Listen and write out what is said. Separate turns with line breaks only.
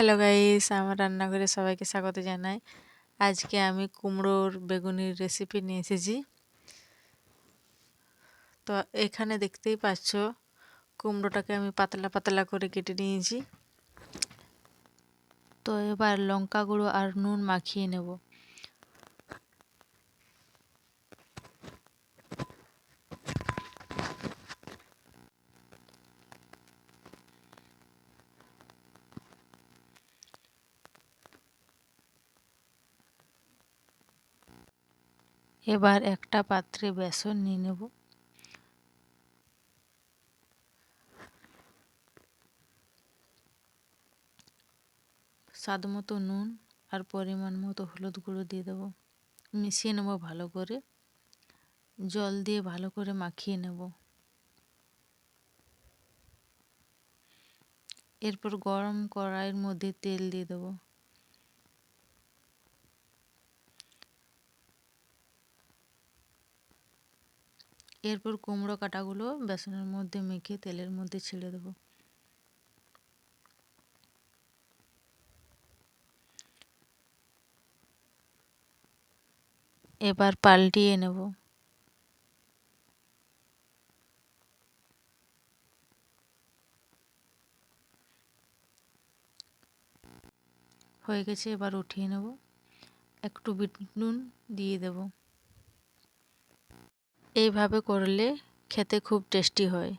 Hello guys, আমার রান্নাঘরে সবাইকে স্বাগত জানাই। আজকে আমি কুমড়োর বেগুনির রেসিপি নিয়ে এসেছি। তো এখানে দেখতেই পাচ্ছ, কুমড়োটাকে আমি পাতলা পাতলা করে কেটে নিয়েছি। তো এবার লঙ্কা গুঁড়ো আর নুন মাখিয়ে নেব। এবার একটা পাত্রে বেসন নিয়ে নেব। স্বাদ মতো নুন আর পরিমাণ মতো হলুদ গুঁড়ো দিয়ে দেবো। মিশিয়ে নেব ভালো করে। জল দিয়ে ভালো করে মাখিয়ে নেব। এরপর গরম কড়াইয়ের মধ্যে তেল দিয়ে দেবো। এরপর কুমড়ো কাটাগুলো বেসনের মধ্যে মেখে তেলের মধ্যে ছেড়ে দেবো। এবার পাল্টিয়ে নেব। হয়ে গেছে, এবার উঠিয়ে নেব। একটু বিট নুন দিয়ে দেবো। এইভাবে করলে খেতে খুব টেস্টি হয়।